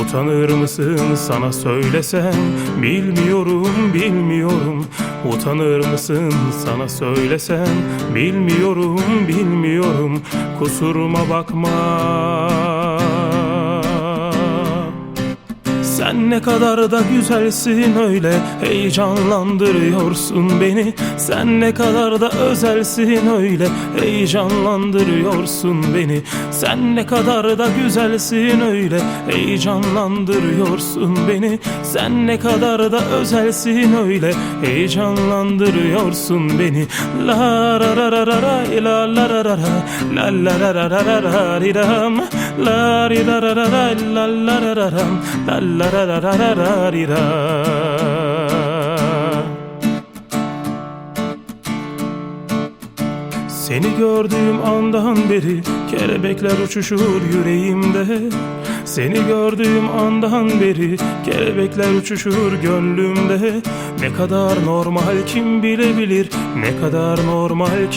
Utanır mısın sana söylesem? Bilmiyorum bilmiyorum. Utanır mısın sana söylesem? Bilmiyorum bilmiyorum. Kusuruma bakma sen ne kadar da güzelsin öyle Heyecanlandırıyorsun beni Sen ne kadar da özelsin öyle Heyecanlandırıyorsun beni Sen ne kadar da güzelsin öyle Heyecanlandırıyorsun beni Sen ne kadar da özelsin öyle Heyecanlandırıyorsun beni La ra ra ra ra ra la la ra ra ra La la ra ra ra ra ra ri ram La ri ra ra ra ra la la ra ra ram La la ra Seni gördüğüm andan beri kelebekler uçuşur yüreğimde. Seni gördüğüm andan beri kelebekler uçuşur gönlümde. Ne kadar normal kim bilebilir ne kadar normal